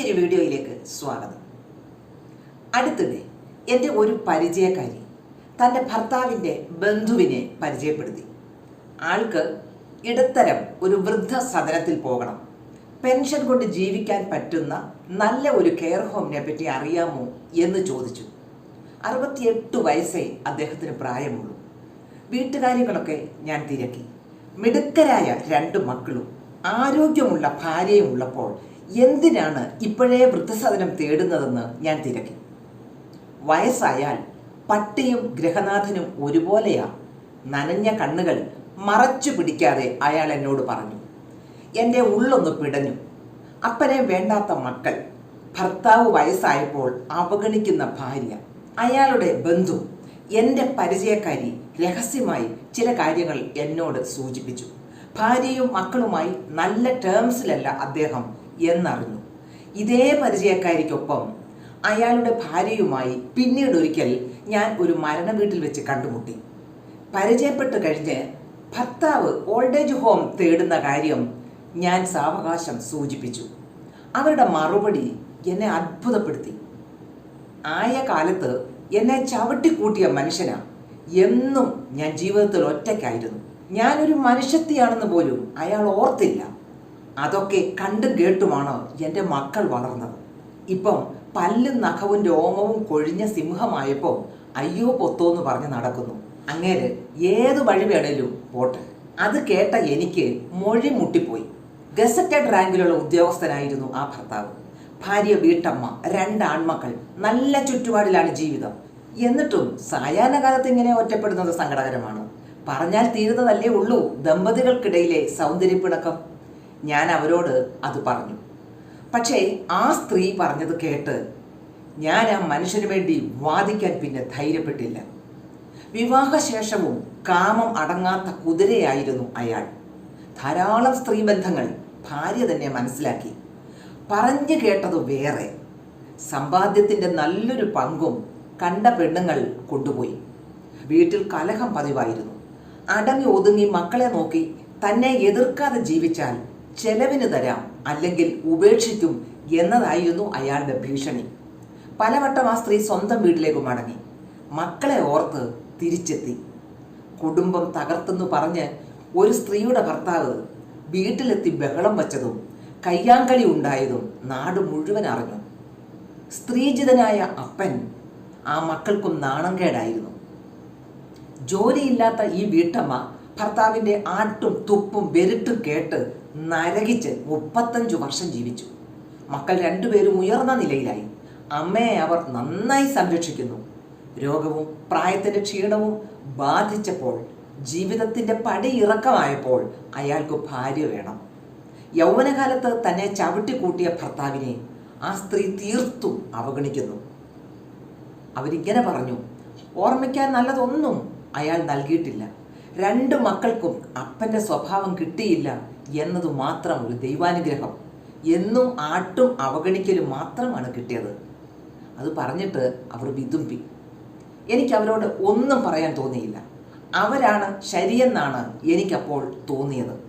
പുതിയൊരു വീഡിയോയിലേക്ക് സ്വാഗതം. അടുത്തിടെ എന്റെ ഒരു പരിചയക്കാരി തന്റെ ഭർത്താവിന്റെ ബന്ധുവിനെ പരിചയപ്പെടുത്തി. ആൾക്ക് ഇടത്തരം ഒരു വൃദ്ധ സദനത്തിൽ പോകണം. പെൻഷൻ കൊണ്ട് ജീവിക്കാൻ പറ്റുന്ന നല്ല ഒരു കെയർ ഹോമിനെ പറ്റി അറിയാമോ എന്ന് ചോദിച്ചു. അറുപത്തിയെട്ട് വയസ്സേ അദ്ദേഹത്തിന് പ്രായമുള്ളൂ. വീട്ടുകാര്യങ്ങളൊക്കെ ഞാൻ തിരക്കി. മിടുക്കരായ രണ്ട് മക്കളും ആരോഗ്യമുള്ള ഭാര്യയും ഉള്ളപ്പോൾ എന്തിനാണ് ഇപ്പോഴേ വൃദ്ധസാധനം തേടുന്നതെന്ന് ഞാൻ തിരക്കി. വയസ്സായാൽ പട്ടിയും ഗ്രഹനാഥനും ഒരുപോലെയാ. നനഞ്ഞ കണ്ണുകൾ മറച്ചു പിടിക്കാതെ അയാൾ എന്നോട് പറഞ്ഞു. എന്റെ ഉള്ളൊന്ന് പിടഞ്ഞു. അപ്പനെ വേണ്ടാത്ത മക്കൾ. ഭർത്താവ് വയസ്സായപ്പോൾ അവഗണിക്കുന്ന ഭാര്യ. അയാളുടെ ബന്ധു. എന്റെ പരിചയക്കാരി രഹസ്യമായി ചില കാര്യങ്ങൾ എന്നോട് സൂചിപ്പിച്ചു. ഭാര്യയും മക്കളുമായി നല്ല ടേംസിലല്ല അദ്ദേഹം എന്നറിഞ്ഞു. ഇതേ പരിചയക്കാരിക്കൊപ്പം അയാളുടെ ഭാര്യയുമായി പിന്നീട് ഒരിക്കൽ ഞാൻ ഒരു മരണ വീട്ടിൽ വെച്ച് കണ്ടുമുട്ടി. പരിചയപ്പെട്ട് കഴിഞ്ഞ് ഭർത്താവ് ഓൾഡേജ് ഹോം തേടുന്ന കാര്യം ഞാൻ സാവകാശം സൂചിപ്പിച്ചു. അവരുടെ മറുപടി എന്നെ അത്ഭുതപ്പെടുത്തി. ആയ കാലത്ത് എന്നെ ചവിട്ടിക്കൂട്ടിയ മനുഷ്യനാ. എന്നും ഞാൻ ജീവിതത്തിൽ ഒറ്റയ്ക്കായിരുന്നു. ഞാനൊരു മനുഷ്യത്തിയാണെന്ന് പോലും അയാൾ ഓർത്തില്ല. അതൊക്കെ കണ്ടും കേട്ടുമാണ് എന്റെ മക്കൾ വളർന്നത്. ഇപ്പം പല്ലും നഖവും രോമവും കൊഴിഞ്ഞ സിംഹമായപ്പോൾ അയ്യോ പൊത്തോ എന്ന് പറഞ്ഞ് നടക്കുന്നു. അങ്ങേര് ഏത് വഴി വേണേലും പോട്ടെ. അത് കേട്ട എനിക്ക് മൊഴി മുട്ടിപ്പോയി. ഗസറ്റഡ് റാങ്കിലുള്ള ഉദ്യോഗസ്ഥനായിരുന്നു ആ ഭർത്താവ്. ഭാര്യ വീട്ടമ്മ രണ്ട് ആൺമക്കൾ നല്ല ചുറ്റുപാടിലാണ് ജീവിതം. എന്നിട്ടും സായാഹ്ന കാലത്ത് ഇങ്ങനെ ഒറ്റപ്പെടുന്നത് സങ്കടകരമാണ്. പറഞ്ഞാൽ തീരുന്നതല്ലേ ഉള്ളൂ ദമ്പതികൾക്കിടയിലെ സൗന്ദര്യപ്പിണക്കം. ഞാൻ അവരോട് അത് പറഞ്ഞു. പക്ഷേ ആ സ്ത്രീ പറഞ്ഞത് കേട്ട് ഞാൻ ആ മനുഷ്യന് വേണ്ടി വാദിക്കാൻ പിന്നെ ധൈര്യപ്പെട്ടില്ല. വിവാഹശേഷവും കാമം അടങ്ങാത്ത കുതിരയായിരുന്നു അയാൾ. ധാരാളം സ്ത്രീ ബന്ധങ്ങൾ ഭാര്യ തന്നെ മനസ്സിലാക്കി. പറഞ്ഞു കേട്ടത് വേറെ. സമ്പാദ്യത്തിന്റെ നല്ലൊരു പങ്കും കണ്ട പെണ്ണുങ്ങൾ കൊണ്ടുപോയി. വീട്ടിൽ കലഹം പതിവായിരുന്നു. അടങ്ങി ഒതുങ്ങി മക്കളെ നോക്കി തന്നെ എതിർക്കാതെ ജീവിച്ചാൽ ചെലവിന് തരാം അല്ലെങ്കിൽ ഉപേക്ഷിക്കും എന്നതായിരുന്നു അയാളുടെ ഭീഷണി. പലവട്ടം ആ സ്ത്രീ സ്വന്തം വീട്ടിലേക്ക് മടങ്ങി. മക്കളെ ഓർത്ത് തിരിച്ചെത്തി. കുടുംബം തകർത്തെന്ന് പറഞ്ഞ് ഒരു സ്ത്രീയുടെ ഭർത്താവ് വീട്ടിലെത്തി ബഹളം വച്ചതും കയ്യാങ്കളി ഉണ്ടായതും നാട് മുഴുവൻ അറിഞ്ഞു. സ്ത്രീജിതനായ അപ്പൻ ആ മക്കൾക്കും നാണം കേടായിരുന്നു ജോലിയില്ലാത്ത ഈ വീട്ടമ്മ ഭർത്താവിന്റെ ആട്ടും തുപ്പും വെരുട്ടും കേട്ട് നരകിച്ച് മുപ്പത്തഞ്ചു വർഷം ജീവിച്ചു. മക്കൾ രണ്ടുപേരും ഉയർന്ന നിലയിലായി. അമ്മയെ അവർ നന്നായി സംരക്ഷിക്കുന്നു. രോഗവും പ്രായത്തിന്റെ ക്ഷീണവും ബാധിച്ചപ്പോൾ ജീവിതത്തിന്റെ പടി ഇറക്കമായപ്പോൾ അയാൾക്ക് ഭാര്യ വേണം. യൗവനകാലത്ത് തന്നെ ചവിട്ടിക്കൂട്ടിയ ഭർത്താവിനെ ആ സ്ത്രീ തീർത്തും അവഗണിക്കുന്നു. അവരിങ്ങനെ പറഞ്ഞു ഓർമ്മിക്കാൻ നല്ലതൊന്നും അയാൾ നൽകിയിട്ടില്ല. രണ്ട് മക്കൾക്കും അപ്പന്റെ സ്വഭാവം കിട്ടിയില്ല എന്നത് മാത്രം ഒരു ദൈവാനുഗ്രഹം. എന്നും ആട്ടും അവഗണിക്കലും മാത്രമാണ് കിട്ടിയത്. അത് പറഞ്ഞിട്ട് അവർ വിതുമ്പി. എനിക്ക് അവരോട് ഒന്നും പറയാൻ തോന്നിയില്ല. അവരാണ് ശരിയെന്നാണ് എനിക്കപ്പോൾ തോന്നിയത്.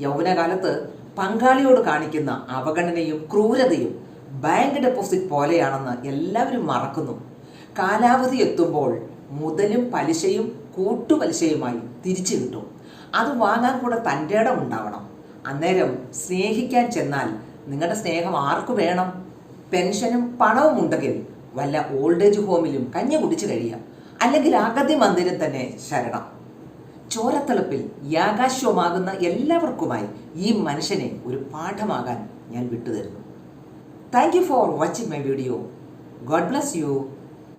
യൗവനകാലത്ത് പങ്കാളിയോട് കാണിക്കുന്ന അവഗണനയും ക്രൂരതയും ബാങ്ക് ഡെപ്പോസിറ്റ് പോലെയാണെന്ന് എല്ലാവരും മറക്കുന്നു. കാലാവധി എത്തുമ്പോൾ മുതലും പലിശയും കൂട്ടുപലിശയുമായി തിരിച്ചു കിട്ടും. അത് വാങ്ങാൻ കൂടെ തന്റെ ഇടം ഉണ്ടാവണം. അന്നേരം സ്നേഹിക്കാൻ ചെന്നാൽ നിങ്ങളുടെ സ്നേഹം ആർക്കു വേണം? പെൻഷനും പണവും ഉണ്ടെങ്കിൽ വല്ല ഓൾഡ് ഏജ് ഹോമിലും കഞ്ഞി കുടിച്ചു കഴിയാം അല്ലെങ്കിൽ അഗതി മന്ദിരം തന്നെ ശരണം. ചോരത്തിളപ്പിൽ യാകാശ്വമാകുന്ന എല്ലാവർക്കുമായി ഈ മനുഷ്യനെ ഒരു പാഠമാകാൻ ഞാൻ വിട്ടുതരുന്നു. Thank you for watching my video God bless you